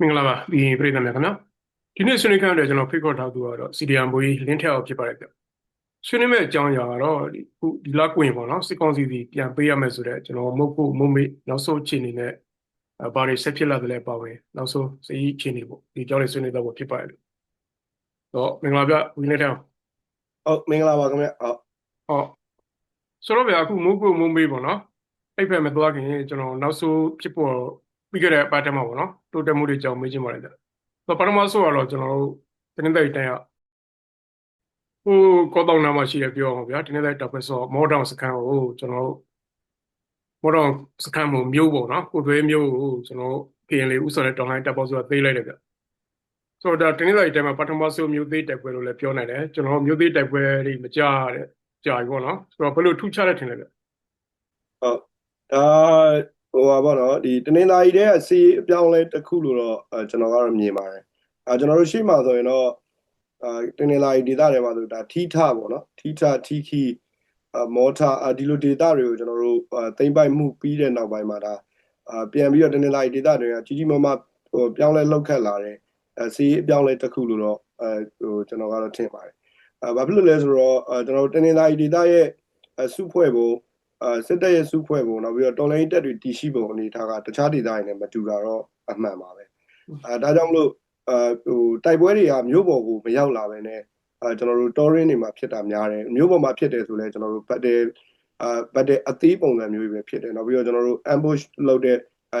မင်္ဂလာပါဒီပြည်သူများခင်ဗျာဒီနေ့ဆွေးနွေးခန်းအတွက်ကျွန်တော်ဖိတ်ခေါ်ထားသူကတော့စီဒီအမ်ဘွေးလင်းထက်အောင်ဖြစ်ပါတယ်ဗျဆွေးနွေးမဲ့အကြောင်းအရာကတော့ဒီခုဒီလကွင်ပေါ့နော်စစ်ကောင်စီစီပြန်ပေးရမယ်ဆိုတော့ကျွန်တော်မဟုတ်ဖို့မုံမေနောက်ဆုံးအခြေအနေနဲ့အဲဘာတွေဆက်ဖြစ်လာတယ်လဲပါဝင်နောက်ဆုံးစည်အခြေအနေပေါ့ဒီအကြောင်းလေးဆွေးနွေးတော့ဖြစ်ပါတယ်တော့မင်္ဂလာဗျဝင်းလင်းထက်အောင်ဟုတ်မင်္ဂလာပါခင်ဗျဟုတ်ဟောဆိုတော့ဗျအခုမုတ်ကိုမုံမေပေါ့နော်အဲ့ဖက်မသွားခင်ကျွန်တော်နောက်ဆုံးဖြစ်ပေါ် ပြီးခဲ့တဲ့အပတ်တည်းမှာပေါ့နော်တိုးတက်မှုတွေကြောင့်မေးချင်ပါတယ်ဗျတော့ပထမဆုံးကတော့ကျွန်တော်တို့တင်းတဲ့တိုင်ရဟိုကောတောင်နာမှာရှိရပြောအောင်ဗျာတင်းတဲ့တပ်ဖွဲ့ဆိုမော်ဒေါန်စကန်ကိုကျွန်တော်တို့မော်ဒေါန်စကန်မှုမျိုးပေါ့နော်ကိုတွဲမျိုးကိုကျွန်တော်ပြင်လေဥဆော်တဲ့တောင်လိုင်းတပ်ပေါဆိုတာသေးလိုက်တယ်ဗျဆိုတော့တင်းတဲ့တိုင်မှာပထမဆုံးမျိုးသေးတိုက်ပွဲလို့လည်းပြောနိုင်တယ်ကျွန်တော်မျိုးသေးတိုက်ပွဲတွေမကြတဲ့ကြာပြီပေါ့နော်ဆိုတော့ဘယ်လိုထူးခြားတဲ့ထင်လဲဗျဟုတ်ဒါ ဟိုပါပေါ့နော်ဒီတနင်္လာရီတဲ့စီအပြောင်းလဲတစ်ခုလို့တော့အဲကျွန်တော်ကတော့မြင်ပါတယ်အဲကျွန်တော်တို့ရှေ့မှာဆိုရင်တော့အဲတနင်္လာရီဒေသတွေမှာဆိုဒါထီထပေါ့နော်ထီထထီခီအမောထာဒီလိုဒေသတွေကိုကျွန်တော်တို့သိမ့်ပိုက်မှုပြီးတဲ့နောက်ပိုင်းမှာဒါအပြန်ပြီးတော့တနင်္လာရီဒေသတွေကကြီးကြီးမားမားဟိုပြောင်းလဲလောက်ခတ်လာတယ်အဲစီအပြောင်းလဲတစ်ခုလို့တော့အဲဟိုကျွန်တော်ကတော့ထင်ပါတယ်အဲဘာဖြစ်လို့လဲဆိုတော့အဲကျွန်တော်တို့တနင်္လာရီဒေသရဲ့အစုဖွဲ့ပုံ အဲစစ်တပ်ရဲ့စုဖွဲ့ပုံနောက်ပြီးတော့တော်လိုင်းတက်တွေတည်ရှိပုံအနေထားကတခြားဒေသတွေနဲ့မတူတာတော့အမှန်ပါပဲအဲဒါကြောင့်မလို့အဲဟိုတိုက်ပွဲတွေကမြို့ပေါ်ကိုမရောက်လာပဲနဲ့အဲကျွန်တော်တို့တော်ရင်းတွေမှာဖြစ်တာများတယ်မြို့ပေါ်မှာဖြစ်တယ်ဆိုလဲကျွန်တော်တို့ဘတ်တယ်အာဘတ်တယ်အသေးပုံစံမျိုးတွေပဲဖြစ်တယ်နောက်ပြီးတော့ကျွန်တော်တို့ ambush လုပ်တဲ့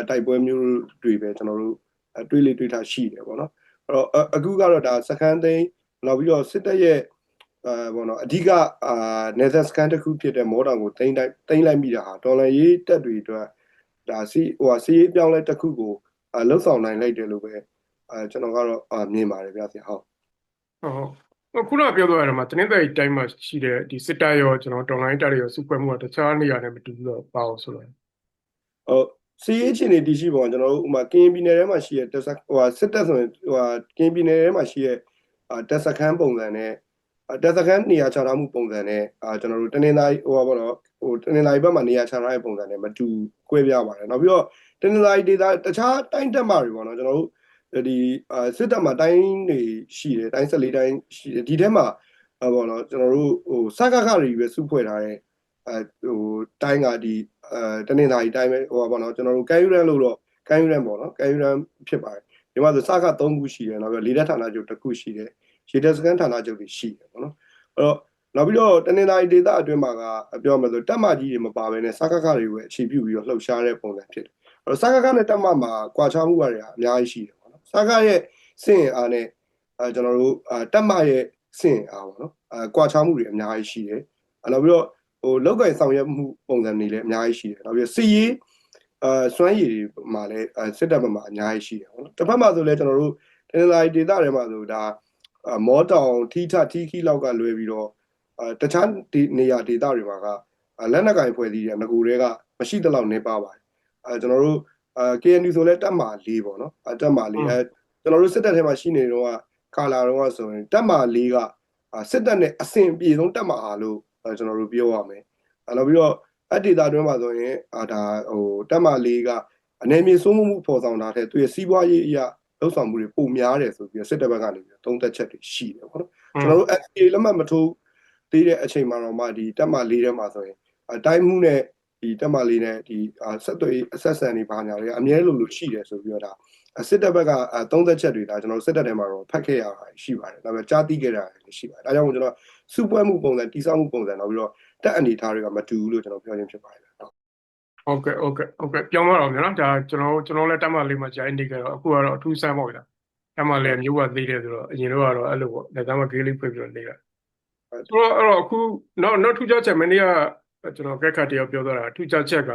တိုက်ပွဲမျိုးတွေပဲကျွန်တော်တို့တွေးလေတွေးထားရှိတယ်ပေါ့နော်အဲ့တော့အခုကတော့ဒါစကန်သိန်းနောက်ပြီးတော့စစ်တပ်ရဲ့ အဲဘောနော်အဓိကအာနေသက်စကန်တစ်ခုဖြစ်တဲ့မော်ဒန်ကိုတင်တိုင်းတင်လိုက်မိတာဟာဒေါ်လာရေးတက်တွေအတွက်ဒါစီဟိုဟာစီရေးပြောင်းလဲတစ်ခုကိုအလှုပ်ဆောင်နိုင်လိုက်တယ်လို့ပဲအဲကျွန်တော်ကတော့အာမြင်ပါတယ်ဗျာဆရာဟုတ်ဟုတ်ခုနပြောသွားရမှာတင်းတဲ့တိုင်းမှာရှိတဲ့ဒီစစ်တပ်ရောကျွန်တော်တော်လိုင်းတပ်တွေရောစုဖွဲ့မှုကတခြားနေရာနဲ့မတူဘူးတော့ပါအောင်ဆိုတော့ဟုတ်စီရေးချင်းနေတည်ရှိပုံကကျွန်တော်တို့ဥမာကင်းပြည်နယ်ထဲမှာရှိတဲ့တက်ဆက်ဟိုဟာစစ်တပ်ဆိုရင်ဟိုဟာကင်းပြည်နယ်ထဲမှာရှိတဲ့အာတက်စခန်းပုံစံနဲ့ တက်စခန်းနေရာချထားမှုပုံစံနဲ့အာကျွန်တော်တို့တနင်္လာရီဟိုပါဘောနော်ဟိုတနင်္လာရီဘက်မှာနေရာချထားတဲ့ပုံစံနဲ့မတူကွဲပြားပါတယ်နောက်ပြီးတော့တနင်္လာရီဒေသတခြားတိုင်းတက်မှာတွေပေါ့နော်ကျွန်တော်တို့ဒီအာစစ်တပ်မှာတိုင်းတွေရှိတယ်တိုင်း14တိုင်းရှိတယ်ဒီထဲမှာဟောပေါ့နော်ကျွန်တော်တို့ဟိုစကခတွေပဲစုဖွဲ့ထားတဲ့အဲဟိုတိုင်းကဒီအဲတနင်္လာရီတိုင်းပဲဟိုပါပေါ့နော်ကျွန်တော်တို့ကဲယူရန်လို့တော့ကဲယူရန်ပေါ့နော်ကဲယူရန်ဖြစ်ပါတယ်ဒီမှာဆိုစက3ခုရှိတယ်နောက်ပြီးလေတပ်ဌာနချုပ်တစ်ခုရှိတယ် ရေတပ်စခန်းဌာနချုပ်တွေရှိတယ်ပေါ့နော်အဲ့တော့နောက်ပြီးတော့တနင်္လာရီဒေသအတွင်းမှာကပြောမှဆိုတက်မကြီးတွေမပါဘဲနဲ့စကခတွေပဲအခြေပြုပြီးတော့လှုပ်ရှားတဲ့ပုံစံဖြစ်တယ်အဲ့တော့စကခနဲ့တက်မမှာကွာခြားမှုတွေကအများကြီးရှိတယ်ပေါ့နော်စကရဲ့စင့်အားနဲ့အဲကျွန်တော်တို့တက်မရဲ့စင့်အားပေါ့နော်အဲကွာခြားမှုတွေအများကြီးရှိတယ်အဲ့နောက်ပြီးတော့ဟိုလောက်ကင်ဆောင်ရွက်မှုပုံစံတွေလည်းအများကြီးရှိတယ်နောက်ပြီးစီရေးအဲစွမ်းရည်တွေမှာလည်းစစ်တပ်ဘက်မှာအများကြီးရှိတယ်ပေါ့နော်တစ်ဖက်မှာဆိုလည်းကျွန်တော်တို့တနင်္လာရီဒေသတွေမှာဆိုဒါ မောတောင်ထီထထီခီလောက်ကလွယ်ပြီးတော့အဲတခြားဒီနေရာဒေသတွေမှာကလက်နက်ကင်ဖွဲ့စည်းတဲ့ငကူတွေကမရှိသလောက်နေပါပါတယ်အဲကျွန်တော်တို့အဲ KNU ဆိုလဲတက်မှာ၄ပေါ့နော်အဲတက်မှာ၄အဲကျွန်တော်တို့စစ်တပ်ထဲမှာရှိနေတော့ကကာလာတော့ဆိုရင်တက်မှာ၄ကစစ်တပ်နဲ့အဆင်ပြေဆုံးတက်မှာအားလို့ကျွန်တော်တို့ပြောရမယ်အဲနောက်ပြီးတော့အဒေတာတွင်းမှာဆိုရင်အာဒါဟိုတက်မှာ၄ကအနေမြေစိုးမှုဖော်ဆောင်တာတဲ့သူရဲ့စီးပွားရေးအရာ လှုပ်ဆောင်မှုတွေပုံများတယ်ဆိုပြီးစစ်တပ်ဘက်ကနေပြီးသုံးသက်ချက်တွေရှိတယ်ပေါ့နော်ကျွန်တော်တို့ FA လက်မှတ်မထိုးသေးတဲ့အချိန်မှာတော့မှဒီတက်မလေးထဲမှာဆိုရင်အတိုင်းမှုနဲ့ဒီတက်မလေးနဲ့ဒီဆက်သွယ်အဆက်ဆန်တွေဘာညာတွေအများလို့လို့ရှိတယ်ဆိုပြီးတော့ဒါစစ်တပ်ဘက်ကသုံးသက်ချက်တွေဒါကျွန်တော်စစ်တပ်ထဲမှာတော့ဖတ်ခဲ့ရတာရှိပါတယ်ဒါပေမဲ့ကြားသိခဲ့တာလည်းရှိပါတယ်ဒါကြောင့်မို့ကျွန်တော်စုပွဲမှုပုံစံတိစောက်မှုပုံစံနောက်ပြီးတော့တက်အနေထားတွေကမတူဘူးလို့ကျွန်တော်ပြောချင်းဖြစ်ပါတယ် ဟုတ်ကဲ့ဟုတ်ကဲ့ဟုတ်ကဲ့ပြောင်းသွားတော့ဗျာနော်ဒါကျွန်တော်ကျွန်တော်လည်းတက်မလေးမှာကြာနေကြတော့အခုကတော့အထူးဆန်းပေါ့ဗျာတက်မလေးမျိုးကသေးတယ်ဆိုတော့အရင်တော့ကတော့အဲ့လိုပေါ့ဒါကမှဂေးလေးဖွင့်ပြီးတော့နေတာဆိုတော့အဲ့တော့အခုနောက်နောက်ထူးခြားချက်မနေ့ကကျွန်တော်ကက်ခတ်တယောက်ပြောသွားတာထူးခြားချက်က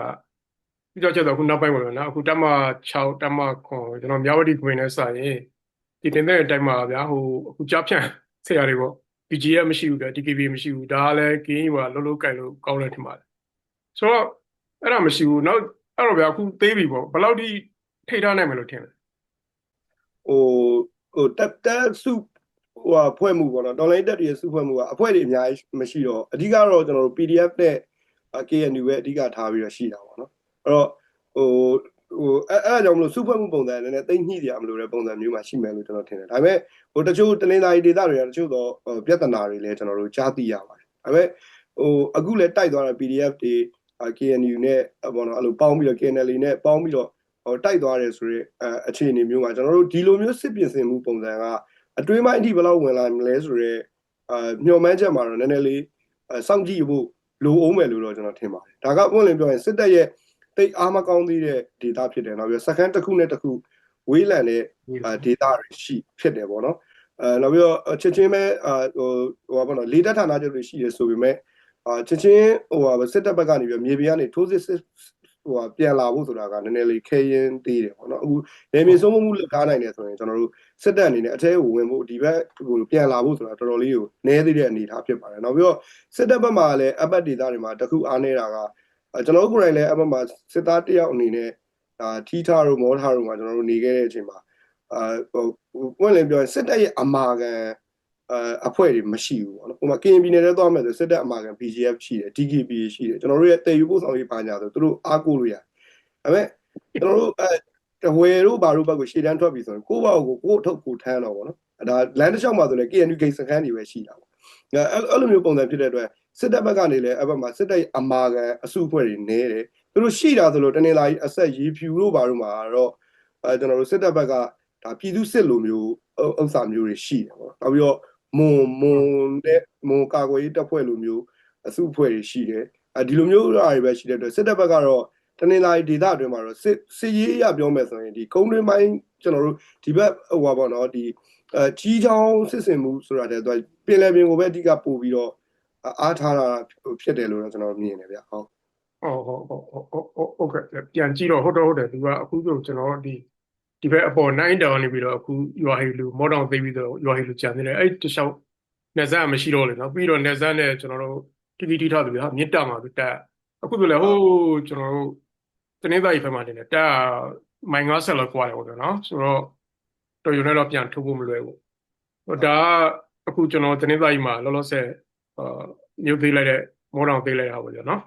ထူးခြားချက်တော့အခုနောက်ပိုင်းပါဗျာနော်အခုတက်မ6တက်မ9ကျွန်တော်မြဝတီခွင်နဲ့စာရင်ဒီတင်တဲ့အတိုင်းမှာဗျာဟိုအခုကြားဖြန့်ဆရာတွေပေါ့ PGF မရှိဘူးဗျာ DKB မရှိဘူးဒါကလည်းဂိမ်းယူကလုံးလုံးကြိုက်လို့ကောင်းတယ်ထင်ပါတယ်ဆိုတော့ အဲ့ဒါမရှိဘူးနောက်အဲ့တော့ဗျာအခုသေးပြီပေါ့ဘယ်လောက်ထိထိထားနိုင်မယ်လို့ထင်လဲဟိုဟိုတက်တက်စုဟိုဖွဲ့မှုပေါ့နော်ဒေါ်လာတက်တွေစုဖွဲ့မှုကအဖွဲတွေအများကြီးမရှိတော့အဓိကတော့ကျွန်တော်တို့ PDF နဲ့ KNU ပဲအဓိကထားပြီးတော့ရှိတာပေါ့နော်အဲ့တော့ဟိုဟိုအဲအဲ့အကြောင်းမလို့စုဖွဲ့မှုပုံစံနဲ့တိတ်ညှိကြမလို့တဲ့ပုံစံမျိုးမှာရှိမယ်လို့ကျွန်တော်ထင်တယ်ဒါပေမဲ့ဟိုတချို့တနင်္လာရီဒေသတွေကတချို့တော့ပြဿနာတွေလည်းကျွန်တော်တို့ကြားသိရပါတယ်ဒါပေမဲ့ဟိုအခုလည်းတိုက်သွားတဲ့ PDF တွေ KNU နဲ့ဘောနော်အဲ့လိုပေါင်းပြီးတော့ KNL နဲ့ပေါင်းပြီးတော့ဟိုတိုက်သွားတယ်ဆိုရဲအခြေအနေမျိုးမှာကျွန်တော်တို့ဒီလိုမျိုးစစ်ပြင်ဆင်မှုပုံစံကအတွင်းပိုင်းအထိဘယ်လောက်ဝင်လာမလဲဆိုရဲအာမျှော်မှန်းချက်မှာတော့နည်းနည်းလေးစောင့်ကြည့်ဖို့လိုအောင်မယ်လို့တော့ကျွန်တော်ထင်ပါတယ်ဒါကပွင့်လင်းပြောရင်စစ်တပ်ရဲ့တိတ်အားမကောင်းသေးတဲ့ data ဖြစ်တယ်နောက်ပြီးစကန်တစ်ခုနဲ့တစ်ခုဝေးလံတဲ့ data တွေရှိဖြစ်တယ်ပေါ့နော်အဲနောက်ပြီးတော့ချက်ချင်းပဲဟိုဟိုပါပေါ့နော်လေတက်ဌာနချုပ်တွေရှိတယ်ဆိုပေမဲ့ အာချက်ချင်းဟိုပါစစ်တပ်ဘက်ကနေပြီးမြေပြင်ကနေထိုးစစ်ဟိုပြန်လာဖို့ဆိုတာကနည်းနည်းလေးခဲရင်သေးတယ်ပေါ့နော်အခုနေမြေဆုံးမှုလက်ကားနိုင်တယ်ဆိုရင်ကျွန်တော်တို့စစ်တပ်အနေနဲ့အထဲကိုဝင်ဖို့ဒီဘက်ဟိုပြန်လာဖို့ဆိုတာတော်တော်လေးကိုနည်းသေးတဲ့အနေအထားဖြစ်ပါတယ်နောက်ပြီးတော့စစ်တပ်ဘက်မှာလည်းအပတ်ဒေသတွေမှာတခုအားနေတာကကျွန်တော်တို့ကိုယ်တိုင်လည်းအပတ်မှာစစ်သားတယောက်အနေနဲ့အာထီးထားတို့မောထားတို့မှာကျွန်တော်တို့နေခဲ့တဲ့အချိန်မှာအာဟိုပွင့်လင်းပြောရင်စစ်တပ်ရဲ့အမာခံ အအဖွဲ့တွေမရှိဘူးပေါ့နော်။ဟိုမှာကရင်ပြည်နယ်ထဲသွားမယ်ဆိုစစ်တပ်အမာခံ BGF ရှိတယ် DKB ရှိတယ်ကျွန်တော်တို့ရဲ့တည်ယူဖို့ဆောင်ရေးပါညာဆိုသူတို့အားကိုးလို့ရတယ်။ဒါပေမဲ့ကျွန်တော်တို့အဲတဝယ်တို့ဘာတို့ဘက်ကိုရှေ့တန်းထွက်ပြီဆိုရင်ကိုယ့်ဘောက်ကိုကိုယ့်အထုပ်ကိုထမ်းတော့ပေါ့နော်။ဒါလမ်းတစ်လျှောက်မှာဆိုလည်း KNU ဂိတ်စခန်းတွေပဲရှိတာပေါ့။အဲအဲ့လိုမျိုးပုံစံဖြစ်တဲ့အတွက်စစ်တပ်ဘက်ကနေလည်းအဲ့ဘက်မှာစစ်တပ်အမာခံအစုအဖွဲ့တွေနေတယ်။သူတို့ရှိတာဆိုလို့တနင်္လာရီအဆက်ရေဖြူတို့ဘာတို့မှာတော့အဲကျွန်တော်တို့စစ်တပ်ဘက်ကဒါပြည်သူစစ်လိုမျိုးဥစ္စာမျိုးတွေရှိတယ်ပေါ့။နောက်ပြီးတော့ မွန်မွန်နဲ့မွန်ကာကွယ်ရေးတပ်ဖွဲ့လိုမျိုးအစုအဖွဲ့တွေရှိတယ်အဲဒီလိုမျိုးအားတွေပဲရှိတဲ့အတွက်စစ်တပ်ဘက်ကတော့တနင်္လာရီဒေသအတွင်းမှာတော့စစ်စစ်ရေးရပြောမယ်ဆိုရင်ဒီကုန်းတွင်းပိုင်းကျွန်တော်တို့ဒီဘက်ဟိုပါပေါ့နော်ဒီအဲကြီးချောင်းစစ်စင်မှုဆိုတာတဲ့သူပင်လယ်ပင်ကိုပဲအဓိကပို့ပြီးတော့အားထားတာဖြစ်တယ်လို့တော့ကျွန်တော်မြင်တယ်ဗျဟုတ်ဟုတ်ဟုတ်ဟုတ်ဟုတ်ဟုတ်ဟုတ်ကဲ့ပြန်ကြည့်တော့ဟုတ်တော့ဟုတ်တယ်သူကအခုဆိုကျွန်တော်ဒီ ဒီဘက်အပေါ်9တောင်နေပြီးတော့အခုရွာဟီလူမော်တောင်သိပြီးတော့ရွာဟီလူကြံနေတယ်အဲ့တခြားနေဇက်မရှိတော့လေနော်ပြီးတော့နေဇက်နဲ့ကျွန်တော်တို့တီတီတီထားတယ်ဗျာမြစ်တာမှာတက်အခုဆိုလေဟိုးကျွန်တော်တို့တနေ့သားကြီးဖက်မှာတင်တယ်တက်မိုင်90လောက်ကွာတယ်ပေါ့ဗျာနော်ဆိုတော့တော်ရုံနဲ့တော့ပြန်ထုတ်ဖို့မလွယ်ဘူးဟိုဒါအခုကျွန်တော်တနေ့သားကြီးမှာလောလောဆယ်အာမြို့သေးလိုက်တဲ့မော်တောင်သေးလိုက်တာပေါ့ဗျာနော်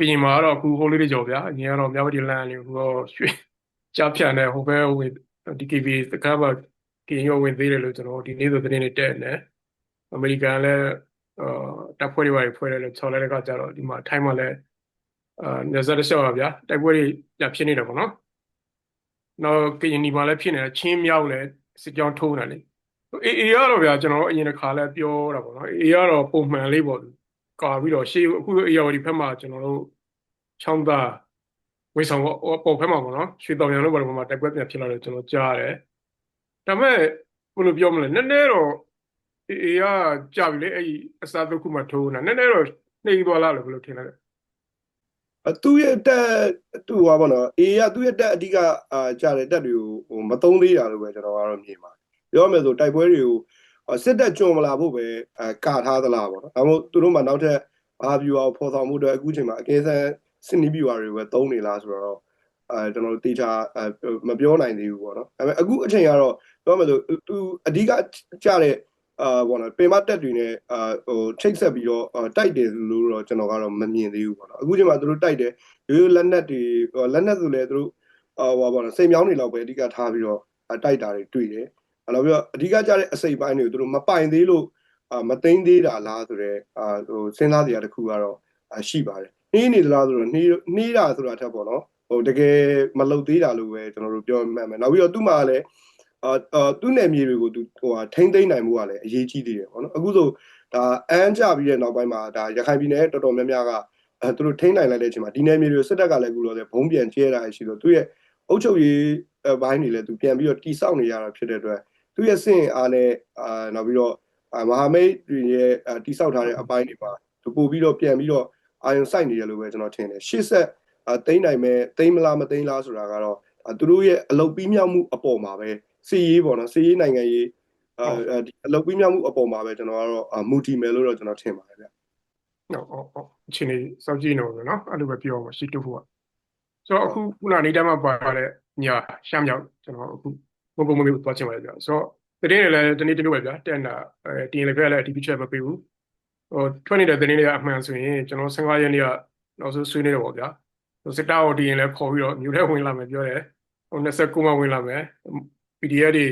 ပြင်မှာတော့အခုဟိုလေးတွေကြော်ဗျာအရင်ကတော့မြဝတီလမ်းလေးဟိုတော့ရွှေ ကြားဖြတ်နေဟိုဘက်ဝင် DKB စကားပါကင်းရောဝင်သေးတယ်လို့ကျွန်တော်ဒီနေ့ဆိုသတင်းတွေတက်နေအမေရိကန်လည်းအာတပ်ဖွဲ့တွေပါဖွဲ့တယ်လို့ဆော်လဲတဲ့ကကြတော့ဒီမှာထိုင်းမှာလည်းအာနေဇာတလျှောက်ပါဗျာတိုက်ပွဲတွေပြဖြစ်နေတယ်ပေါ့နော်နောက်ကရင်ဒီမှာလည်းဖြစ်နေတယ်ချင်းမြောက်လည်းစစ်ကြောင်းထိုးနေလေအေးအေးရတော့ဗျာကျွန်တော်အရင်တစ်ခါလည်းပြောတာပေါ့နော်အေးရတော့ပုံမှန်လေးပေါ့ကာပြီးတော့ရှေ့အခုအေးရဒီဖက်မှာကျွန်တော်တို့ချောင်းသား ဝေဆောင်ပေါ်ဖက်မှာပေါ့နော်ရွှေတောင်ရံလို့ဘာလို့မှာတိုက်ပွဲပြန်ဖြစ်လာတယ်ကျွန်တော်ကြားရတယ်ဒါပေမဲ့ဘယ်လိုပြောမလဲနည်းနည်းတော့အေးအေးကကြာပြီလေအဲ့ဒီအစားတစ်ခုမှထိုးနေတာနည်းနည်းတော့နှိမ်သွားလားလို့ဘယ်လိုထင်လဲအသူ့ရဲ့တက်သူ့ဟာပေါ့နော်အေးကသူ့ရဲ့တက်အဓိကအာကြာတဲ့တက်တွေကိုဟိုမသုံးသေးတာလို့ပဲကျွန်တော်ကတော့မြင်ပါတယ်ပြောရမယ်ဆိုတိုက်ပွဲတွေကိုစစ်တက်ကြုံမလာဖို့ပဲအဲကာထားသလားပေါ့နော်ဒါမှမဟုတ်သူတို့မှနောက်ထပ်ဘာဗျူဟာကိုဖော်ဆောင်မှုအတွက်အခုချိန်မှာအကဲဆန်း စနီးဗျူဟာတွေပဲသုံးနေလားဆိုတော့အဲကျွန်တော်တို့တေချာမပြောနိုင်သေးဘူးပေါ့နော်ဒါပေမဲ့အခုအချိန်ကတော့ပြောရမယ်ဆိုသူအဓိကကြတဲ့အာဘောနော်ပင်မတက်တွေနဲ့အာဟိုချိတ်ဆက်ပြီးတော့တိုက်တယ်လို့တော့ကျွန်တော်ကတော့မမြင်သေးဘူးပေါ့နော်အခုချိန်မှာသူတို့တိုက်တယ်ရိုးရိုးလက်နက်တွေလက်နက်ဆိုလည်းသူတို့အာဟိုဘောနော်စိတ်မြောင်းတွေလောက်ပဲအဓိကထားပြီးတော့တိုက်တာတွေတွေ့တယ်အဲ့တော့ပြီးတော့အဓိကကြတဲ့အစိပ်ပိုင်းတွေကိုသူတို့မပိုင်သေးလို့အာမသိမ့်သေးတာလားဆိုတော့အာဟိုစဉ်းစားစရာတစ်ခုကတော့ရှိပါတယ် နှီးနေသလားဆိုတော့နှီးနှီးတာဆိုတာထက်ပေါ့နော်ဟိုတကယ်မလုတ်သေးတာလို့ပဲကျွန်တော်တို့ပြောမှန်းမယ်နောက်ပြီးတော့သူ့မှာလည်းအာသူ့နယ်မြေတွေကိုသူဟိုဟာထိမ့်သိမ့်နိုင်မှုကလည်းအရေးကြီးသေးတယ်ပေါ့နော်အခုဆိုဒါအန်းကြပြီးတဲ့နောက်ပိုင်းမှာဒါရခိုင်ပြည်နယ်တော်တော်များများကအဲသူတို့ထိမ့်နိုင်လိုက်တဲ့အချိန်မှာဒီနယ်မြေတွေကိုစစ်တပ်ကလည်းအခုတော့ဘုံပြန်ကျဲတာရှိတော့သူ့ရဲ့အုပ်ချုပ်ရေးဘိုင်းတွေလည်းသူပြန်ပြီးတော့တိစောက်နေရတာဖြစ်တဲ့အတွက်သူ့ရဲ့စင်အားနဲ့အာနောက်ပြီးတော့မဟာမိတ်တွေရဲ့တိစောက်ထားတဲ့အပိုင်းတွေမှာသူပို့ပြီးတော့ပြန်ပြီးတော့ အာယုံစိုက်နေတယ်လို့ပဲကျွန်တော်ထင်တယ်ရှေ့ဆက်သိမ့်နိုင်မဲ့သိမ့်မလားမသိမ့်လားဆိုတာကတော့သူတို့ရဲ့အလုပ်ပြီးမြောက်မှုအပေါ်မှာပဲစီရေးပေါ့နော်စီရေးနိုင်ငံရေးအဲဒီအလုပ်ပြီးမြောက်မှုအပေါ်မှာပဲကျွန်တော်ကတော့မူတည်မယ်လို့တော့ကျွန်တော်ထင်ပါတယ်ဗျဟုတ်ဟုတ်ဟုတ်အချင်းကြီးစောင့်ကြည့်နေလို့နော်အဲ့လိုပဲပြောမှာရှိတူဖို့ကဆိုတော့အခုခုနနေတိုင်းမှာပါတဲ့ညာရှမ်းမြောက်ကျွန်တော်အခုဘုံဘုံမျိုးသွားချင်ပါတယ်ဗျဆိုတော့တတင်းလည်းတနေ့တမျိုးပဲဗျတက်တာအဲတင်းလည်းပဲလည်း DP ချက်မပေးဘူး ဟိုထွက်နေတဲ့တတင်းတွေကအမှန်ဆိုရင်ကျွန်တော်15ရက်နေ့ကနောက်ဆုံးဆွေးနေတော့ပေါ့ဗျာစစ်တာကိုဒီရင်လည်းခေါ်ပြီးတော့မြို့ထဲဝင်လာမယ်ပြောတယ်ဟို29မှဝင်လာမယ် PDF တွေ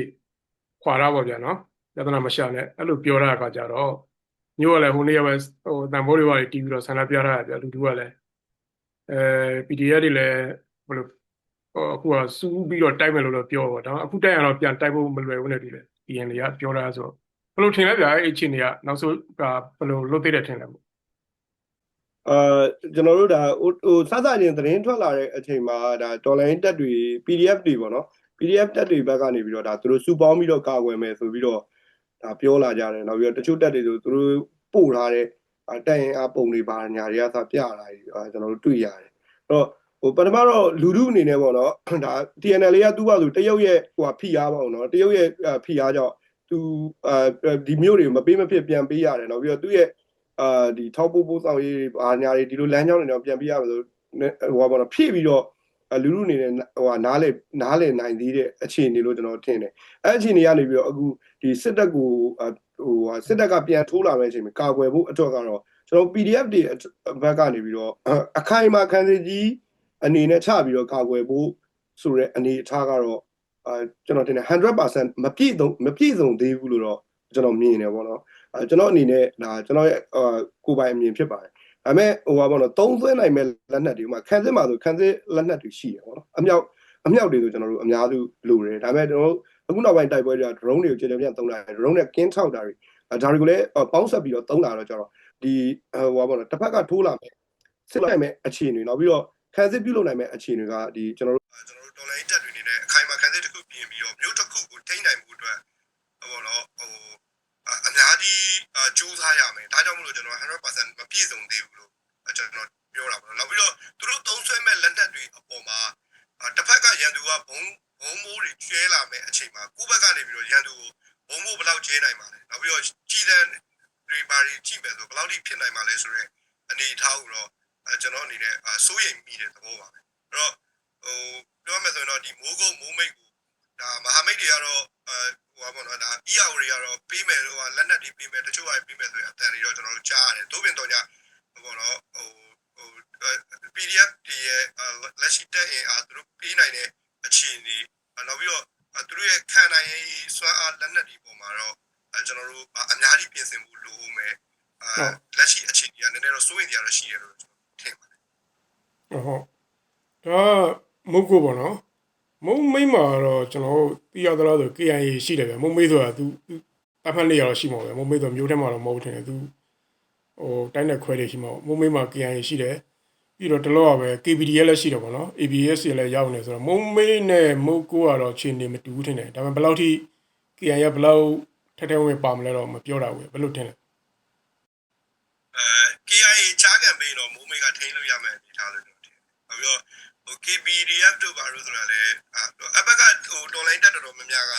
ခွာတာပေါ့ဗျာနော်ပြဿနာမရှာနဲ့အဲ့လိုပြောရတဲ့အခါကျတော့မြို့ကလည်းဟိုနေ့ကပဲဟိုတန်ဖိုးတွေပါတီးပြီးတော့ဆန္ဒပြထားရဗျာလူတူကလည်းအဲ PDF တွေလည်းဘယ်လိုဟိုအခုကစူးပြီးတော့တိုက်မယ်လို့တော့ပြောပါတော့အခုတိုက်ရတော့ပြန်တိုက်ဖို့မလွယ်ဘူးနဲ့တူတယ် DN တွေကပြောတာဆိုတော့ ဘယ်လိုထင်လဲဗျာအဲ့အချင်းတွေကနောက်ဆုံးကဘယ်လိုလွတ်သေးတယ်ထင်လဲပေါ့အာကျွန်တော်တို့ဒါဟိုဟိုစသချင်းသတင်းထွက်လာတဲ့အချိန်မှာဒါတော်လိုင်းတက်တွေ PDF တွေပေါ့နော် PDF တက်တွေဘက်ကနေပြီးတော့ဒါသူတို့စုပေါင်းပြီးတော့ကာကွယ်မယ်ဆိုပြီးတော့ဒါပြောလာကြတယ်နောက်ပြီးတော့တချို့တက်တွေဆိုသူတို့ပို့ထားတဲ့အာတက်ရင်အပုံတွေပါညာတွေကသာပြလာပြီးအာကျွန်တော်တို့တွေ့ရတယ်အဲ့တော့ဟိုပထမတော့လူထုအနေနဲ့ပေါ့နော်ဒါ TNL ကသူ့ဘာသူတရုတ်ရဲ့ဟိုဖိအားပေါ့နော်တရုတ်ရဲ့ဖိအားကြောင့် သူအာဒီမျိုးတွေမပေးမဖြစ်ပြန်ပေးရတယ်နောက်ပြီးတော့သူ့ရဲ့အာဒီထောက်ပို့ပို့ဆောင်ရေးတွေအာညာတွေဒီလိုလမ်းကြောင်းတွေတော့ပြန်ပြရမလို့ဟိုပါတော့ဖြည့်ပြီးတော့လူလူအနေနဲ့ဟိုဟာနားလေနားလေနိုင်သေးတဲ့အခြေအနေလို့ကျွန်တော်ထင်တယ်အဲ့အခြေအနေကနေပြီးတော့အခုဒီစစ်တပ်ကိုဟိုဟာစစ်တပ်ကပြန်ထိုးလာမယ့်အချိန်မှာကာကွယ်ဖို့အတွက်ကတော့ကျွန်တော် PDF တွေဘက်ကနေပြီးတော့အခိုင်အမာခံစစ်ကြီးအနေနဲ့ချပြီးတော့ကာကွယ်ဖို့ဆိုတဲ့အနေအထားကတော့ အာကျွန်တော်ထင်တယ်100%မပြည့်စုံမပြည့်စုံသေးဘူးလို့တော့ကျွန်တော်မြင်နေပါတော့အဲကျွန်တော်အနေနဲ့ဒါကျွန်တော်ရဲ့အာကိုယ်ပိုင်အမြင်ဖြစ်ပါတယ်ဒါပေမဲ့ဟိုပါဘောနော်သုံးသွင်းနိုင်မဲ့လက်နက်တွေဥမာခန်းစစ်မှာဆိုခန်းစစ်လက်နက်တွေရှိရပါတော့အမြောက်အမြောက်တွေဆိုကျွန်တော်တို့အများစုလိုတယ်ဒါပေမဲ့ကျွန်တော်တို့အခုနောက်ပိုင်းတိုက်ပွဲတွေက drone တွေကိုကျေကျေပြန့်သုံးလာတယ် drone နဲ့ကင်းထောက်တာတွေအဲဒါတွေကိုလည်းပေါင်းဆက်ပြီးတော့သုံးလာတော့ကျတော့ဒီဟိုပါဘောနော်တစ်ဖက်ကထိုးလာမယ်စစ်လိုက်မဲ့အခြေအနေနောက်ပြီးတော့ခန်းစစ်ပြုလုပ်နိုင်မဲ့အခြေအနေကဒီကျွန်တော်တို့ကျွန်တော်တို့ဒေါ်လာတက်တွေ နေနဲ့အခိုင်အမာခန်းစစ်တစ်ခုပြင်ပြီးတော့မြို့တစ်ခုကိုထိန်းနိုင်မှုအတွက်ဟိုဘောနော်ဟိုအများကြီးကြိုးစားရမယ်ဒါကြောင့်မလို့ကျွန်တော်100%မပြည့်စုံသေးဘူးလို့ကျွန်တော်ပြောတာပေါ့နော်နောက်ပြီးတော့သူတို့သုံးဆွဲမဲ့လက်နက်တွေအပေါ်မှာတစ်ဖက်ကရန်သူကဘုံဘုံမိုးတွေကျဲလာမဲ့အချိန်မှာကိုယ့်ဘက်ကနေပြီးတော့ရန်သူကိုဘုံမိုးဘယ်လောက်ကျဲနိုင်မှာလဲနောက်ပြီးတော့ကြီးတဲ့တွေပါတွေကြည့်မယ်ဆိုဘယ်လောက်ထိဖြစ်နိုင်မှာလဲဆိုတော့အနေအထားကိုတော့ကျွန်တော်အနေနဲ့စိုးရိမ်မိတဲ့သဘောပါပဲအဲ့တော့ ဟိုပြောမယ်ဆိုရင်တော့ဒီမိုးကုတ်မိုးမိတ်ကိုဒါမဟာမိတ်တွေကတော့ဟိုပါပေါ့နော်ဒါ EAO တွေကတော့ပေးမယ်လို့လက်နက်တွေပေးမယ်တချို့ကပေးမယ်ဆိုရင်အတန်တွေတော့ကျွန်တော်တို့ကြားရတယ်သို့ပြင်တော့ညဟိုပေါ့နော်ဟိုဟို PDF တွေရဲ့လက်ရှိတက်ရင်အားသူတို့ပေးနိုင်တဲ့အခြေအနေနောက်ပြီးတော့သူတို့ရဲ့ခံနိုင်ရေးစွမ်းအားလက်နက်တွေပေါ်မှာတော့ကျွန်တော်တို့အများကြီးပြင်ဆင်မှုလိုဦးမယ်အဲလက်ရှိအခြေအနေကနည်းနည်းတော့စိုးရိမ်ကြရရှိရလို့ကျွန်တော်ထင်ပါတယ် ဟုတ်ဒါ မုတ်ကိုပေါ့နော်မုံမိမ့်မှာတော့ကျွန်တော်တို့သိရသလားဆို KIA ရှိတယ်ဗျမုံမိတ်ဆိုတာသူအဖက်လေးရတော့ရှိမှာပဲမုံမိတ်ဆိုမျိုးထဲမှာတော့မဟုတ်တယ်သူဟိုတိုင်းတဲ့ခွဲတွေရှိမှာမုံမိတ်မှာ KIA ရှိတယ်ပြီးတော့တလောကပဲ KPD ရဲ့လည်းရှိတယ်ပေါ့နော် ABS ရဲ့လည်းရောက်နေဆိုတော့မုံမိတ်နဲ့မုတ်ကိုကတော့ချင်းနေမတူဘူးထင်တယ်ဒါပေမဲ့ဘယ်လောက်ထိ KIA ဘယ်လောက်ထက်ထဲဝင်ပါမလဲတော့မပြောတာဘူးဘယ်လိုထင်လဲအဲ KIA ချားကန်ပေးတော့မိုးမေကထိန်းလို့ရမယ်အနေထားလို့ကျွန်တော်ထင်တယ်။ပြီးတော့ ဟို KPDF တို့ဘာလို့ဆိုတာလဲအဘက်ကဟို online တက်တော်တော်များများက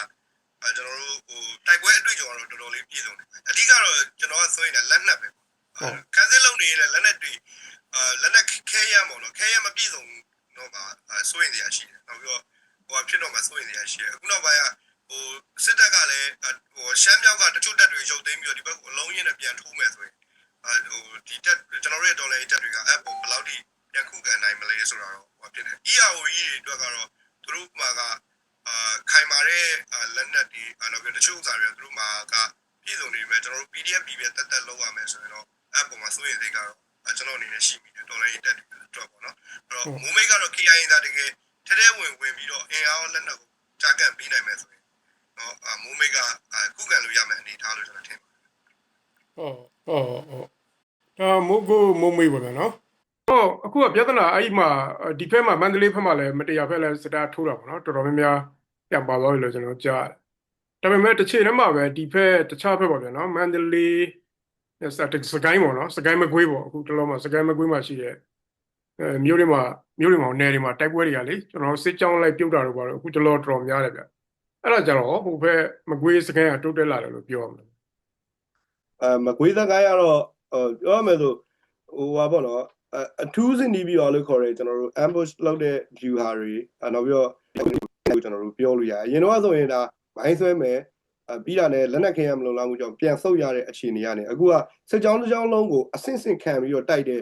အဲကျွန်တော်တို့ဟိုတိုက်ပွဲအတွေ့အကြုံကတော့တော်တော်လေးပြည့်စုံတယ်။အဓိကတော့ကျွန်တော်ကဆိုရင်လက်နက်ပဲ။ဟုတ်။ကန်စစ်လုံးနေလက်နက်တွေအာလက်နက်ခဲရမို့နော်ခဲရမပြည့်စုံတော့မှဆိုရင်တရားရှိတယ်။နောက်ပြီးတော့ဟိုဖြစ်တော့မှဆိုရင်တရားရှိတယ်။အခုနောက်ပိုင်းကဟိုစစ်တပ်ကလည်းဟိုရှမ်းမြောက်ကတချို့တက်တွေရုပ်သိမ်းပြီးတော့ဒီဘက်ကိုအလုံးရင်းနဲ့ပြန်ထိုးမယ်ဆိုရင်ဟိုဒီတက်ကျွန်တော်တို့ရဲ့ဒေါ်လာတက်တွေက app ကိုဘယ်လောက်ထိ ပြန်ခုခံနိုင်မလဲဆိုတာတော့ဟောဖြစ်တယ် ERO ကြီးတွေအတွက်ကတော့သူတို့မှာကအာခိုင်မာတဲ့လက်နက်တွေနောက်ပြီးတချို့ဥစားတွေသူတို့မှာကပြည်စုံနေပြီကျွန်တော်တို့ PDF ပြည်ပဲတက်တက်လောက်ရမယ်ဆိုရင်တော့ app ပေါ်မှာစိုးရင်စိတ်ကတော့ကျွန်တော်အနေနဲ့ရှိမိတယ်ဒေါ်လာတက်တွေအတွက်ပေါ့နော်အဲ့တော့မိုးမိတ်ကတော့ KIA သားတကယ်ထဲထဲဝင်ဝင်ပြီးတော့အင်အားလက်နက်ကိုကြားကန်ပေးနိုင်မယ်ဆိုရင်တော့မိုးမိတ်ကခုခံလို့ရမယ်အနေထားလို့ကျွန်တော်ထင်ပါတယ်ဟုတ်ဟုတ်ဟုတ်ဒါမုတ်ကိုမုံမိတ်ပါဗျာနော် ဟုတ်အခုကပြဿနာအဲ့ဒီမှာဒီဖက်မှာမန္တလေးဖက်မှာလည်းမတရားဖက်လည်းစတားထိုးတာပေါ့နော်တော်တော်များများပြန်ပါသွားပြီလို့ကျွန်တော်ကြားတယ်ဒါပေမဲ့တစ်ချိန်တည်းမှာပဲဒီဖက်တခြားဖက်ပေါ့ဗျာနော်မန္တလေးစတဲ့စကိုင်းပေါ့နော်စကိုင်းမကွေးပေါ့အခုတလောမှာစကိုင်းမကွေးမှာရှိတဲ့အဲမြို့တွေမှာမြို့တွေမှာနယ်တွေမှာတိုက်ပွဲတွေကလေကျွန်တော်စစ်ကြောင်းလိုက်ပြုတ်တာတော့ပါတော့အခုတလောတော်များတယ်ဗျအဲ့ဒါကြတော့ဟိုဘက်မကွေးစကိုင်းကတိုးတက်လာတယ်လို့ပြောရမှာအဲမကွေးသကိုင်းကတော့ဟိုပြောရမယ်ဆိုဟိုပါပေါ့နော် အထူးစင်ဒီဗီရောလို့ခေါ်ရဲကျွန်တော်တို့ ambush လုပ်တဲ့ view ဟာတွေနောက်ပြီးတော့ကျွန်တော်တို့ပြောလို့ရတယ်အရင်တော့ဆိုရင်ဒါမိုင်းဆွဲမယ်အပြီးတာနဲ့လက်နက်ခဲရမလုံလောက်မှုကြောင့်ပြန်ဆုတ်ရတဲ့အခြေအနေကနေအခုကစစ်ကြောင်းတစ်ကြောင်းလုံးကိုအဆင့်ဆင့်ခံပြီးတော့တိုက်တဲ့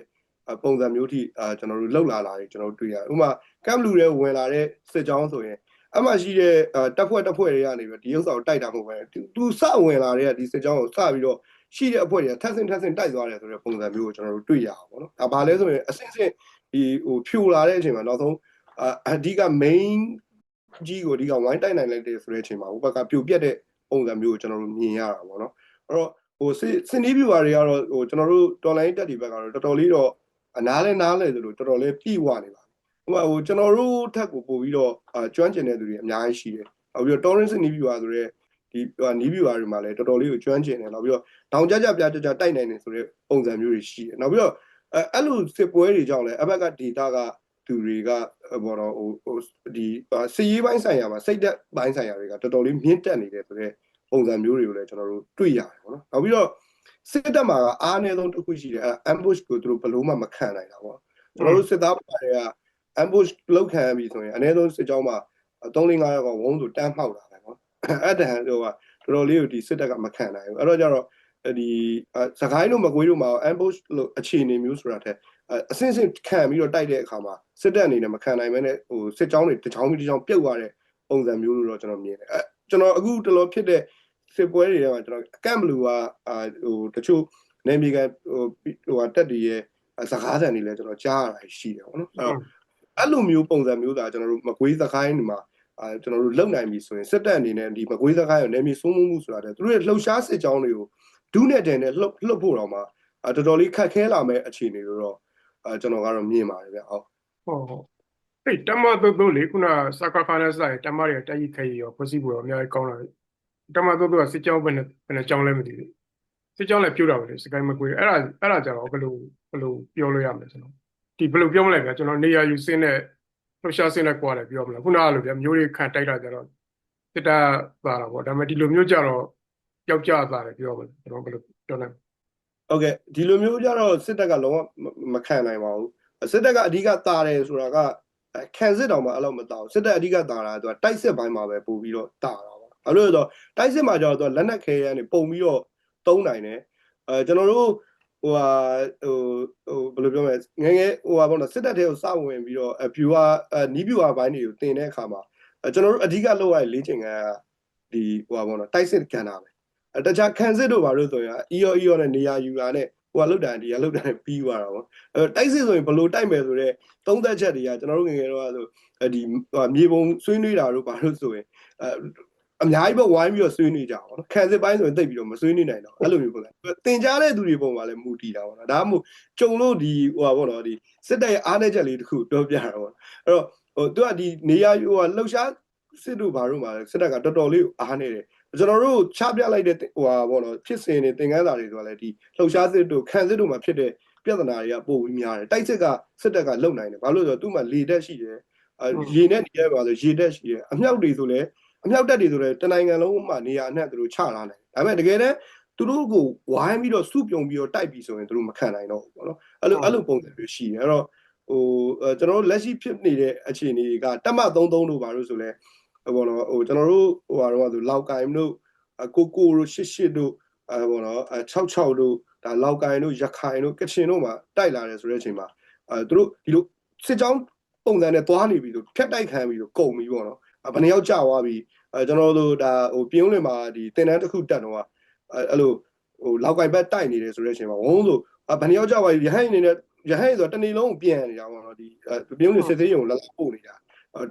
အပုံစံမျိုးထိအာကျွန်တော်တို့လှုပ်လာလာတယ်ကျွန်တော်တို့တွေ့ရတယ်ဥပမာကမ်ဘလူတွေဝင်လာတဲ့စစ်ကြောင်းဆိုရင်အမှရှိတဲ့အာတပ်ဖွဲ့တပ်ဖွဲ့တွေကနေပြီးဒီဥစ္စာကိုတိုက်တာမဟုတ်ပဲသူသူစဝင်လာတဲ့ဒီစစ်ကြောင်းကိုစပြီးတော့ ရှိတဲ့အဖွဲ့တွေကထပ်ဆင့်ထပ်ဆင့်တိုက်သွားတယ်ဆိုတဲ့ပုံစံမျိုးကိုကျွန်တော်တို့တွေ့ရအောင်ပေါ့နော်ဒါဘာလဲဆိုရင်အစစ်စစ်ဒီဟိုဖြိုလာတဲ့အချိန်မှာနောက်ဆုံးအာအဓိက main ကြီးကိုဒီကဝိုင်းတိုက်နိုင်လိုက်တယ်ဆိုတဲ့အချိန်မှာဟိုဘက်ကပြိုပြက်တဲ့ပုံစံမျိုးကိုကျွန်တော်တို့မြင်ရတာပေါ့နော်အဲ့တော့ဟိုစစ်စစ်နီးပြူပါတွေကတော့ဟိုကျွန်တော်တို့တော်လိုင်းတက်ဒီဘက်ကတော့တော်တော်လေးတော့အနားလဲနားလဲဆိုလို့တော်တော်လေးပြည့်ဝနေပါဟိုမှာဟိုကျွန်တော်တို့ထက်ကိုပို့ပြီးတော့အာကျွမ်းကျင်တဲ့သူတွေအများကြီးရှိတယ်နောက်ပြီးတော့ torrent စစ်နီးပြူပါဆိုတဲ့ ဒီဟိုနီးပြူပါတွေမှာလည်းတော်တော်လေးကိုကျွမ်းကျင်တယ်နောက်ပြီးတော့တောင်ကြကြပြကြကြတိုက်နိုင်တယ်ဆိုတဲ့ပုံစံမျိုးတွေရှိတယ်နောက်ပြီးတော့အဲအဲ့လိုစစ်ပွဲတွေကြောင့်လည်းအဘက်က data ကသူတွေကဘောတော့ဟိုဟိုဒီစီရေးပိုင်းဆိုင်ရာမှာစိတ်သက်ပိုင်းဆိုင်ရာတွေကတော်တော်လေးမြင့်တက်နေတယ်ဆိုတော့ပုံစံမျိုးတွေကိုလည်းကျွန်တော်တို့တွေ့ရတယ်ပေါ့နော်။နောက်ပြီးတော့စစ်တပ်မှာကအားနည်းဆုံးတစ်ခုရှိတယ်အဲ ambush ကိုသူတို့ဘလို့မှမခံနိုင်တာပေါ့။ကျွန်တော်တို့စစ်သားတွေက ambush လောက်ခံပြီဆိုရင်အနည်းဆုံးစစ်ကြောင်းမှာ3 5ရောက်ကဝုန်းဆိုတန်းမှောက်တာပဲပေါ့။ အဲ့တန်ဟိုကတော်တော်လေးကိုဒီစစ်တပ်ကမခံနိုင်ဘူး။အဲ့တော့ကျတော့ဒီစကိုင်းတို့မကွေးတို့မှာ ambush လို့အခြေအနေမျိုးဆိုတာတဲ့အစင်းစင်းခံပြီးတော့တိုက်တဲ့အခါမှာစစ်တပ်အနေနဲ့မခံနိုင်မဲနဲ့ဟိုစစ်ကြောင်းတွေတစ်ချောင်းပြီးတစ်ချောင်းပြုတ်သွားတဲ့ပုံစံမျိုးလို့တော့ကျွန်တော်မြင်တယ်အဲကျွန်တော်အခုတလောဖြစ်တဲ့စစ်ပွဲတွေထဲမှာကျွန်တော်အကန့်ဘလူကအာဟိုတချို့နေမြေကဟိုဟိုတက်တွေရဲ့စကားသံတွေလည်းကျွန်တော်ကြားရတာရှိတယ်ပေါ့နော်အဲ့တော့အဲ့လိုမျိုးပုံစံမျိုးသာကျွန်တော်တို့မကွေးစကိုင်းတွေမှာ အာကျွန်တော်တို့လုံနိုင်ပြီဆိုရင်စစ်တပ်အနေနဲ့ဒီမကွေးစကိုင်းရောနေမြေစိုးမိုးမှုဆိုတာတဲ့သူတို့ရဲ့လှုပ်ရှားစစ်ကြောင်းတွေကိုဒုနဲ့တန်နဲ့လှုပ်လှုပ်ဖို့တော့မှတော်တော်လေးခက်ခဲလာမဲ့အခြေအနေလို့တော့အဲကျွန်တော်ကတော့မြင်ပါတယ်ဗျဟုတ်ဟုတ်ဟုတ်အဲ့တမသုတ်သုတ်လေခုနစကားဖာနဲ့ဆိုင်တမတွေတက်ကြီးခဲရောဖွဲ့စည်းဖို့အများကြီးကောင်းလာတယ်တမသုတ်သုတ်ကစစ်ကြောင်းပဲနဲ့ဘယ်နဲ့ကြောင်းလဲမသိဘူးစစ်ကြောင်းလည်းပြုတ်တာပဲလေစကိုင်းမကွေးအဲ့ဒါအဲ့ဒါကြတော့ဘယ်လိုဘယ်လိုပြောလို့ရမလဲကျွန်တော်ဒီဘယ်လိုပြောမလဲဗျာကျွန်တော်နေရာယူစင်းတဲ့ လှရှားစင်းတဲ့ကွာတယ်ပြောမလားခုနကလိုဗျာမျိုးတွေခံတိုက်တာကြတော့စစ်တာပါတာပေါ့ဒါပေမဲ့ဒီလိုမျိုးကြတော့ပျောက်ကျသွားတယ်ပြောမလဲကျွန်တော်ဘယ်လိုပြောလဲဟုတ်ကဲ့ဒီလိုမျိုးကြတော့စစ်တပ်ကလုံးဝမခံနိုင်ပါဘူးစစ်တပ်ကအဓိကတာတယ်ဆိုတာကခံစစ်တောင်မှအဲ့လိုမတာဘူးစစ်တပ်အဓိကတာတာသူကတိုက်စစ်ပိုင်းမှာပဲပို့ပြီးတော့တာတာပါအဲ့လိုဆိုတော့တိုက်စစ်မှာကျတော့သူကလက်နက်ခဲရန်နေပုံပြီးတော့တုံးနိုင်တယ်အဲကျွန်တော်တို့ ဟိုဟာဟိုဟိုဘယ်လိုပြောမလဲငယ်ငယ်ဟိုဟာပေါ့နော်စစ်တပ်တွေကိုစဝင်ပြီးတော့အဖြူဟာနီးဖြူဟာဘိုင်းတွေကိုတင်တဲ့အခါမှာကျွန်တော်တို့အဓိကလုပ်ရတဲ့လေ့ကျင့်ခန်းကဒီဟိုဟာပေါ့နော်တိုက်စစ်ကန်တာပဲတခြားခံစစ်တို့ဘာလို့ဆိုရင်အီယောအီယောနဲ့နေရာယူတာနဲ့ဟိုကလုတ်တာဒီကလုတ်တာနဲ့ပြီးသွားတာပေါ့အဲတိုက်စစ်ဆိုရင်ဘလို့တိုက်မယ်ဆိုတော့သုံးသက်ချက်တွေကကျွန်တော်တို့ငယ်ငယ်တော့ဆိုဒီမြေပုံဆွေးနွေးတာတို့ဘာလို့ဆိုရင် အဲအများကြီးပဲဝိုင်းပြီးတော့ဆွေးနွေးကြပါတော့ခံစစ်ပိုင်းဆိုရင်တိတ်ပြီးတော့မဆွေးနွေးနိုင်တော့အဲ့လိုမျိုးပေါ့လေတင်ကြားတဲ့သူတွေပုံမှာလည်းမူတည်တာပေါ့နော်ဒါမှမဟုတ်ကြုံလို့ဒီဟိုပါပေါ့နော်ဒီစစ်တပ်ရဲ့အားနည်းချက်လေးတစ်ခုပြောပြတာပေါ့အဲ့တော့ဟိုသူကဒီနေရာဟိုကလှုပ်ရှားစစ်တို့ဘာတို့မှာစစ်တပ်ကတော်တော်လေးအားနေတယ်ကျွန်တော်တို့ချပြလိုက်တဲ့ဟိုဟာပေါ့နော်ဖြစ်စဉ်တွေသင်ခန်းစာတွေဆိုတာလည်းဒီလှုပ်ရှားစစ်တို့ခံစစ်တို့မှာဖြစ်တဲ့ပြဿနာတွေကပိုပြီးများတယ်တိုက်စစ်ကစစ်တပ်ကလုံနိုင်တယ်ဘာလို့လဲဆိုတော့သူ့မှာလေတက်ရှိတယ်အဲရေနဲ့နေရပါဆိုရေတက်ရှိတယ်အမြောက်တွေဆိုလည်း အမြောက်တက်တွေဆိုလည်းတနိုင်ငံလုံးမှာနေရာအနှံ့သူတို့ချလာနိုင်တယ်ဒါပေမဲ့တကယ်တမ်းသူတို့ကိုဝိုင်းပြီးတော့စုပြုံပြီးတော့တိုက်ပြီးဆိုရင်သူတို့မခံနိုင်တော့ဘူးပေါ့နော်အဲ့လိုအဲ့လိုပုံစံမျိုးရှိတယ်အဲ့တော့ဟိုကျွန်တော်တို့လက်ရှိဖြစ်နေတဲ့အခြေအနေကတက်မ33တို့ဘာလို့ဆိုလဲဘောနော်ဟိုကျွန်တော်တို့ဟိုဟာတော့ဆိုလောက်ကင်တို့ကိုကိုတို့ရှစ်ရှစ်တို့အဲဘောနော်66တို့ဒါလောက်ကိုင်တို့ရခိုင်တို့ကချင်တို့မှာတိုက်လာတယ်ဆိုတဲ့အချိန်မှာအဲသူတို့ဒီလိုစစ်ကြောင်းပုံစံနဲ့သွားနေပြီဆိုဖြတ်တိုက်ခံပြီးတော့ကုန်ပြီပေါ့နော် ဘယ်နှယောက်ကြာသွားပြီအဲကျွန်တော်တို့ဒါဟိုပြင်းလင်မှာဒီတင်တန်းတစ်ခုတက်တော့အဲ့လိုဟိုလောက်ကိုင်ဘက်တိုက်နေတယ်ဆိုတဲ့အချိန်မှာဝုန်းဆိုဘယ်နှယောက်ကြာသွားပြီရဟန်းနေနဲ့ရဟန်းဆိုတော့တနေ့လုံးပြန်နေတာပေါ့နော်ဒီပြင်းလင်စစ်သေးရုံလက်ပို့နေတာ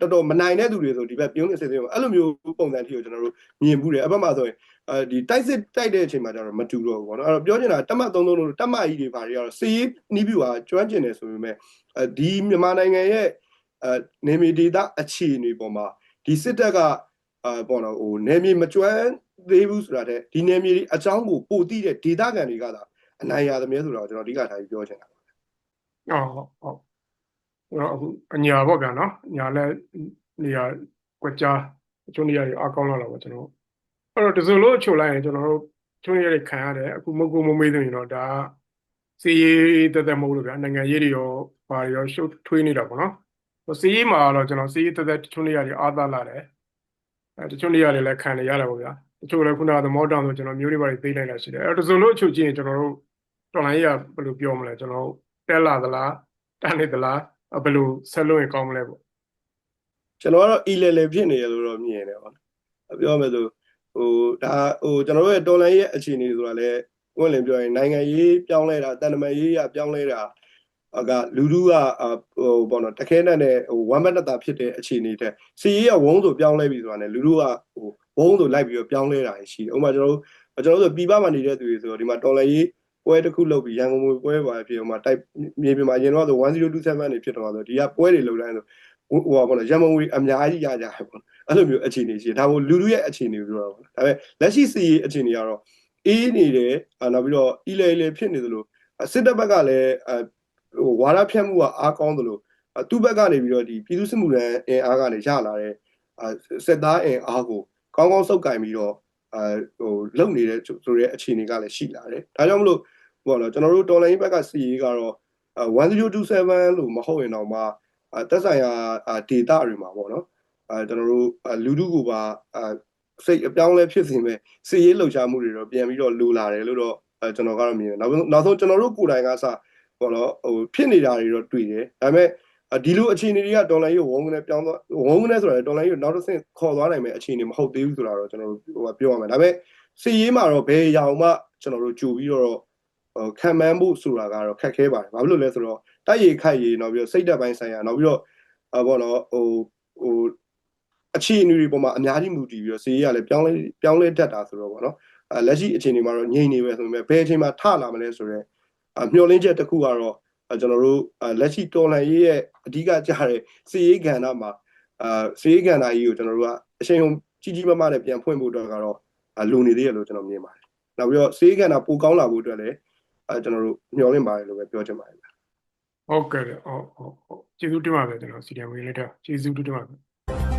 တော်တော်မနိုင်တဲ့သူတွေဆိုဒီဘက်ပြုံးနေစစ်စစ်အဲ့လိုမျိုးပုံစံထိကိုကျွန်တော်တို့မြင်ဘူးတယ်အဘက်မှာဆိုရင်အဲဒီတိုက်စစ်တိုက်တဲ့အချိန်မှာကျတော့မတူတော့ဘူးပေါ့နော်အဲ့တော့ပြောချင်တာတက်မှတ်သုံးသုံးလို့တက်မှတ်ကြီးတွေဘာတွေကတော့စီးနီးပြူဟာကျွမ်းကျင်တယ်ဆိုပေမဲ့အဲဒီမြန်မာနိုင်ငံရဲ့အဲနေမီဒေတာအခြေအနေပေါ်မှာ ဒီစစ်တပ်ကအဲပေါ့နော်ဟိုနေမီမကျွမ်းသေးဘူးဆိုတာတဲ့ဒီနေမီအကြောင်းကိုပို့တိတဲ့ဒေတာကန်တွေကသာအနိုင်ရသမျှဆိုတော့ကျွန်တော်အဓိကထားပြီးပြောချင်တာပါဟုတ်ဟုတ်တော့အခုအညာပေါ့ဗျာနော်ညာလဲနေရာကွက်ကြားအချို့နေရာတွေအကောင်းလာတော့ပေါ့ကျွန်တော်အဲ့တော့ဒီဆိုလို့ချုပ်လိုက်ရင်ကျွန်တော်တို့ချို့နေရာတွေခံရတယ်အခုမကူမမေးသိရင်တော့ဒါစီရေးတက်တက်မဟုတ်လို့ဗျာနိုင်ငံရေးတွေရောဘာတွေရောရှုပ်ထွေးနေတာပေါ့နော် စီရေးမှာတော့ကျွန်တော်စီရေးတက်တက်ချို့နေရာတွေအားသာလာတယ်အဲတချို့နေရာတွေလည်းခံနေရတယ်ပေါ့ဗျာတချို့လည်းခုနကသမောတောင်ဆိုကျွန်တော်မျိုးတွေဘာတွေသိနိုင်လာရှိတယ်အဲ့တော့ဒီဆိုလို့အချို့ကြည့်ရင်ကျွန်တော်တို့တော်လိုင်းရဘယ်လိုပြောမလဲကျွန်တော်တက်လာသလားတန်းနေသလားအဘယ်လိုဆက်လို့ရင်ကောင်းမလဲပေါ့ကျွန်တော်ကတော့ e level ဖြစ်နေရလို့တော့မြင်တယ်ပေါ့နော်ပြောမယ်ဆိုဟိုဒါဟိုကျွန်တော်တို့ရဲ့တော်လိုင်းရဲ့အခြေအနေဆိုတာလည်းဝင်လင်ပြောရင်နိုင်ငံရေးပြောင်းလဲတာတန်တမာရေးရပြောင်းလဲတာအ ကလူလူကဟိုပေါ့နော်တခဲနဲ့နဲ့ဟိုဝမ်းမတ်တတာဖြစ်တဲ့အခြေအနေတဲ့စီရေးကဝုန်းဆိုပြောင်းလဲပြီဆိုတာနဲ့လူလူကဟိုဝုန်းဆိုလိုက်ပြီးတော့ပြောင်းလဲတာရှိတယ်ဥပမာကျွန်တော်တို့ကျွန်တော်တို့ဆိုပြည်ပမှာနေတဲ့သူတွေဆိုတော့ဒီမှာတော်လိုင်းရေးပွဲတစ်ခုလုပ်ပြီးရန်ကုန်မြို့ပွဲပါဖြစ်ဟိုမှာတိုက်မြေပြင်မှာအရင်တော့ဆို1027နေဖြစ်တော့ဆိုဒီကပွဲတွေလုပ်တိုင်းဆိုဟိုဟိုပါပေါ့နော်ရန်မုံငွေအများကြီးရကြတယ်ပေါ့အဲ့လိုမျိုးအခြေအနေရှိတယ်ဒါကိုလူလူရဲ့အခြေအနေကိုပြောတာပေါ့ဒါပေမဲ့လက်ရှိစီရေးအခြေအနေကတော့အေးနေတယ်အာနောက်ပြီးတော့အီလေလေဖြစ်နေသလိုစစ်တပ်ဘက်ကလည်းအ ဟိုဝါရဖြတ်မှုကအားကောင်းသလိုသူ့ဘက်ကနေပြီးတော့ဒီပြည်သူ့စစ်မှုထမ်းအင်အားကနေရလာတဲ့စစ်သားအင်အားကိုကောင်းကောင်းစုပ်ကင်ပြီးတော့အဟိုလုံနေတဲ့ဆိုတဲ့အခြေအနေကလည်းရှိလာတယ်ဒါကြောင့်မလို့ဘောနော်ကျွန်တော်တို့တော်လိုင်းဘက်ကစီရေးကတော့1027လို့မဟုတ်ရင်တော့မှအဲတက်ဆိုင်ရာဒေတာတွေမှာပေါ့နော်အဲကျွန်တော်တို့လူထုကိုပါအဲစိတ်အပြောင်းလဲဖြစ်စေမဲ့စီရေးလှုပ်ရှားမှုတွေတော့ပြန်ပြီးတော့လိုလာတယ်လို့တော့အဲကျွန်တော်ကတော့မြင်တယ်နောက်ဆုံးနောက်ဆုံးကျွန်တော်တို့ကိုယ်တိုင်ကစ ပေါ့နော်ဟိုဖြစ်နေတာတွေတော့တွေ့တယ်ဒါပေမဲ့ဒီလိုအခြေအနေတွေကဒေါ်လာကြီးကိုဝုန်းကနေပြောင်းသွားဝုန်းကနေဆိုတော့ဒေါ်လာကြီးကိုနောက်တစ်ဆင့်ခေါ်သွားနိုင်မဲ့အခြေအနေမဟုတ်သေးဘူးဆိုတာတော့ကျွန်တော်တို့ဟိုပြောရမယ်ဒါပေမဲ့စီရေးမှာတော့ဘယ်ရောင်မှကျွန်တော်တို့ကြိုပြီးတော့ဟိုခံမှန်းဖို့ဆိုတာကတော့ခက်ခဲပါတယ်ဘာဖြစ်လို့လဲဆိုတော့တိုက်ရခိုက်ရနောက်ပြီးတော့စိတ်ဓာတ်ပိုင်းဆိုင်ရာနောက်ပြီးတော့အဘောနော်ဟိုဟိုအခြေအနေတွေပေါ်မှာအများကြီးမူတည်ပြီးတော့ဈေးရလည်းပြောင်းလဲပြောင်းလဲတတ်တာဆိုတော့ဗောနော်အဲလက်ရှိအခြေအနေမှာတော့ငြိမ်နေပဲဆိုပေမဲ့ဘယ်အချိန်မှာထလာမလဲဆိုတော့အ မျှော်လင့်ချက်တစ်ခုကတော့ကျွန်တော်တို့လက်ရှိတော်လန်ရေးရဲ့အဓိကကြားတဲ့စီရေးကဏ္ဍမှာအာစီရေးကဏ္ဍကြီးကိုကျွန်တော်တို့ကအချိန်ကုန်ကြီးကြီးမားမားနဲ့ပြန်ဖွင့်ဖို့အတွက်ကတော့လိုနေသေးရလို့ကျွန်တော်မြင်ပါတယ်နောက်ပြီးတော့စီရေးကဏ္ဍပိုကောင်းလာဖို့အတွက်လည်းအဲကျွန်တော်တို့မျှော်လင့်ပါတယ်လို့ပဲပြောချင်ပါတယ်ဟုတ်ကဲ့ဟုတ်ဟုတ်ဟုတ်ကျေးဇူးတင်ပါတယ်ကျွန်တော်စီဒီယမ်ဝေးလက်ထကျေးဇူးတင်ပါတယ်